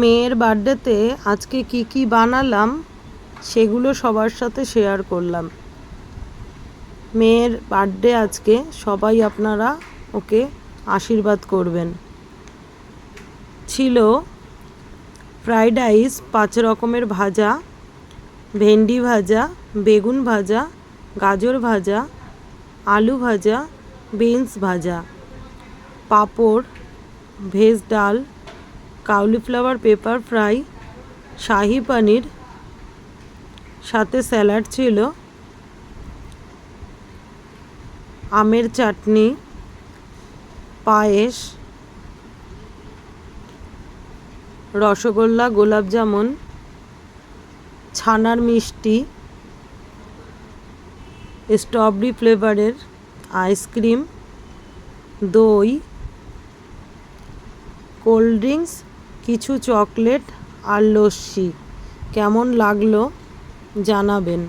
মেয়ের বার্থডেতে আজকে কি কি বানালাম সেগুলো সবার সাথে শেয়ার করলাম। মেয়ের বার্থডে আজকে সবাই আপনারা ওকে আশীর্বাদ করবেন। ছিল ফ্রাইড রাইস, পাঁচ রকমের ভাজা, ভেন্ডি ভাজা, বেগুন ভাজা, গাজর ভাজা, আলু ভাজা, বিনস ভাজা, পাঁপড়, ভেজ ডাল কাউলিফ্লাওয়ার পেপার ফ্রাই শাহি পনির সাথে স্যালাড ছিল। আমের চাটনি, পায়েস, রসগোল্লা, গোলাপ জামুন, ছানার মিষ্টি স্ট্রবেরি ফ্লেভারের আইসক্রিম দই কোল্ড ড্রিঙ্কস কিছু চকলেট আর লস্যি। কেমন লাগল জানাবেন।